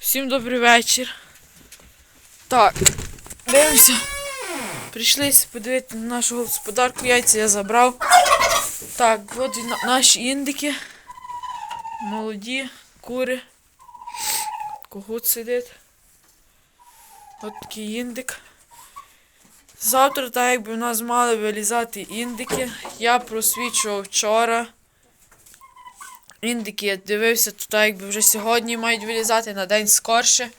Всім добрий вечір. Так, дивимося. Прийшли подивитися на нашу господарку. Яйця я забрав. Так, от наші індики. Молоді, кури. Когут сидить. От такий індик. Завтра, так якби в нас мали вилізати індики, я просвічував вчора. Індики я дивився, так якби вже сьогодні мають вилізати на день скорше.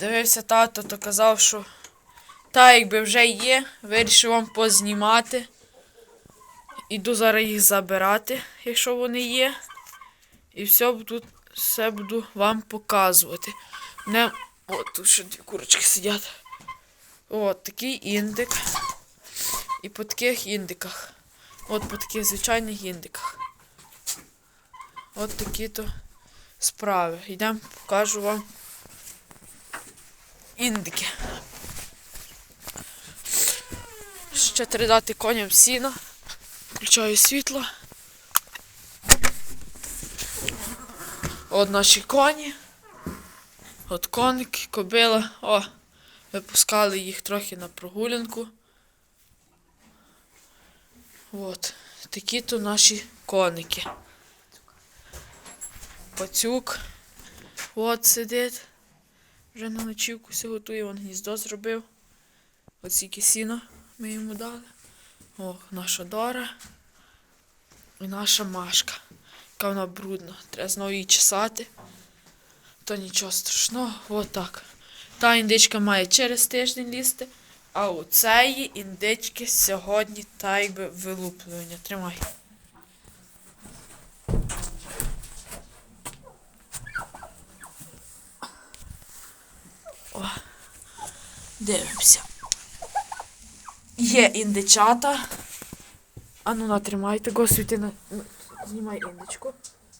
Дивився тато, то казав, що так якби вже є, вирішив вам познімати. Іду зараз їх забирати, якщо вони є. І все буду, все буду вам показувати. Не... От тут ще дві курочки сидять. От такий індик. І по таких індиках. От по таких звичайних індиках. От такі то справи. Йдемо, покажу вам індики. Ще треба дати коням сіна. Включаю світло. От наші коні. От коники, кобила. О, випускали їх трохи на прогулянку. От. Такі то наші коники. Пацюк. От сидить. Вже на ночівку все готує, він гніздо зробив. От стільки сіна ми йому дали. О, наша Дора. І наша Машка. Яка вона брудна. Треба знову її чесати. То нічого страшного. От так. Та індичка має через тиждень лізти, а у цієї індички сьогодні та якби вилуплювання. Тримай. Дивимося. Є індичата. А ну натримай того на. Знімай індичку.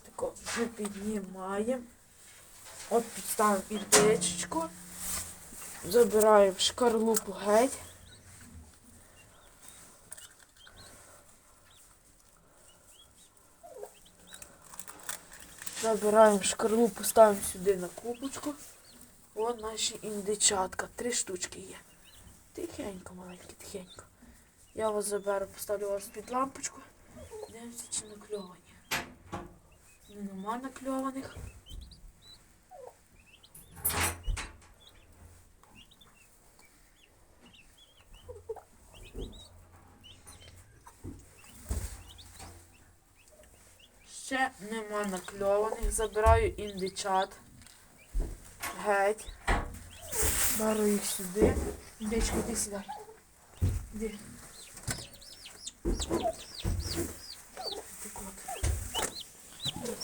Тако ми піднімаємо. От підставимо індичечку. Забираємо шкарлупу геть. Забираємо шкарлупу, ставимо сюди на купочку. От наші індичатка. Три штучки є. Тихенько, маленькі, тихенько. Я вас заберу, поставлю вас під лампочку. Дивимося, чи накльовані. Нема накльованих. Ще нема накльованих. Забираю індичат. Геть. Беру їх сюди. Індичко, іди сідай. Іди.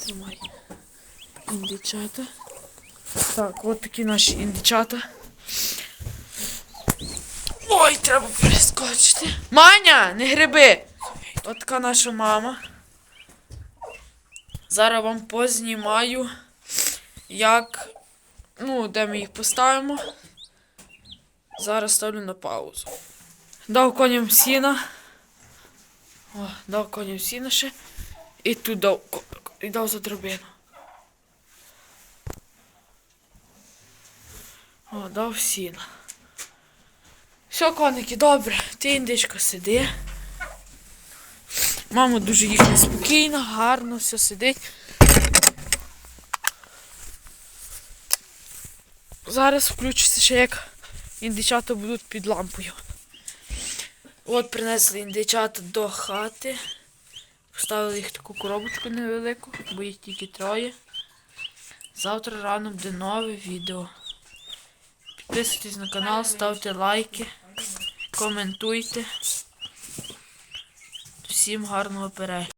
Тримай. Індичата. Так, от такі наші індичата. Ой, треба перескочити. Маня, не гриби! От така наша мама. Зараз вам познімаю, як. Ну, де ми їх поставимо. Зараз ставлю на паузу. Дав коням сіна. О, дав коням сіна ще. І тут дав, і дав за драбину. О, дав сіна. Все, коники, добре. Ти індичко сиди. Мама дуже їх неспокійна, гарно, все сидить. Зараз включиться ще як індичата будуть під лампою. От принесли індичата до хати. Поставили їх в таку коробочку невелику, бо їх тільки троє. Завтра рано буде нове відео. Підписуйтесь на канал, ставте лайки, коментуйте. Всім гарного перегляду.